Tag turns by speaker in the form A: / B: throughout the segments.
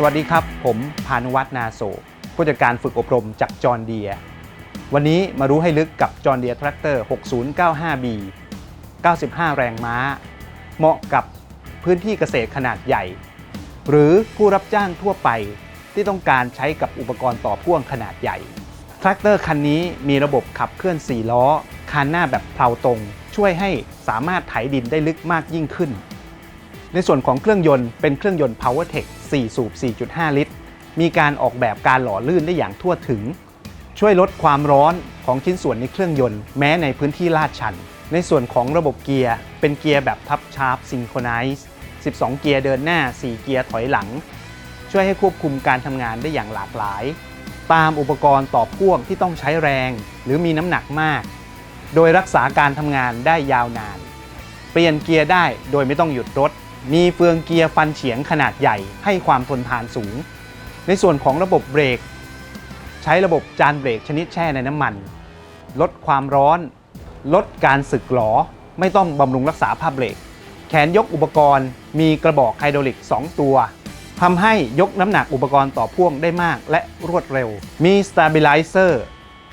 A: สวัสดีครับ ผมพานุวัฒน์นาโศกผู้จัดการฝึกอบรมจากจอห์เดีย วันนี้มารู้ให้ลึกกับจอห์เดียแทรกเตอร์ 6095B 95 แรงม้า เหมาะกับพื้นที่เกษตรขนาดใหญ่ หรือผู้รับจ้างทั่วไปที่ต้องการใช้กับอุปกรณ์ต่อพ่วงขนาดใหญ่แทรกเตอร์คันนี้มีระบบขับเคลื่อน 4 ล้อคันหน้าแบบเพลาตรง ช่วยให้สามารถไถดินได้ลึกมากยิ่งขึ้น ในส่วนของเครื่องยนต์เป็นเครื่องยนต์ PowerTech 4 สูบ 4.5 ลิตร มีการออกแบบการหล่อลื่นได้อย่างทั่วถึง ช่วยลดความร้อนของชิ้นส่วนในเครื่องยนต์ แม้ในพื้นที่ลาดชัน ในส่วนของระบบเกียร์ เป็นเกียร์แบบทับชาร์ปซิงโครไนซ์12 เกียร์เดินหน้า 4 เกียร์ถอยหลัง ช่วยให้ควบคุมการทำงานได้อย่างหลากหลาย ตามอุปกรณ์ต่อพ่วงที่ต้องใช้แรง หรือมีน้ำหนักมาก โดยรักษาการทำงานได้ยาวนาน เปลี่ยนเกียร์ได้โดยไม่ต้องหยุดรถ มีเฟืองเกียร์ฟันเฉียงขนาดใหญ่ให้ความทนทานสูง ในส่วนของระบบเบรก ใช้ระบบจานเบรกชนิดแช่ในน้ำมัน ลดความร้อน ลดการสึกหรอไม่ต้องบำรุงรักษาผ้าเบรก แขนยกอุปกรณ์ มีกระบอกไฮดรอลิก 2 ตัวทำให้ยกน้ำหนักอุปกรณ์ต่อพ่วงได้มากและรวดเร็ว มีสต a บิ l ไ z เซอร์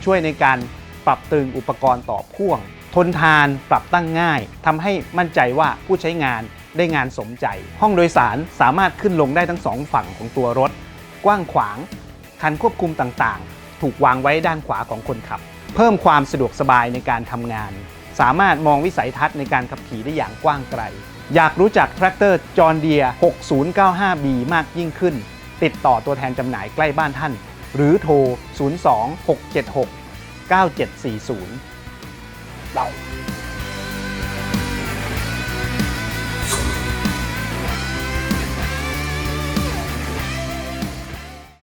A: ช่วยในการปรับตึงอุปกรณ์ต่อพ่วง ทนทานปรับตั้งง่ายทำให้มั่นใจว่าผู้ใช้งาน ได้งานสมใจ ห้องโดยสารสามารถขึ้นลงได้ทั้งสองฝั่งของตัวรถ กว้างขวาง คันควบคุมต่างๆ ถูกวางไว้ด้านขวาของคนขับ เพิ่มความสะดวกสบายในการทำงาน สามารถมองวิสัยทัศน์ในการขับขี่ได้อย่างกว้างไกล อยากรู้จักแทรกเตอร์จอห์เดีย 6095B มากยิ่งขึ้น ติดต่อตัวแทนจำหน่ายใกล้บ้านท่าน หรือโทร 026769740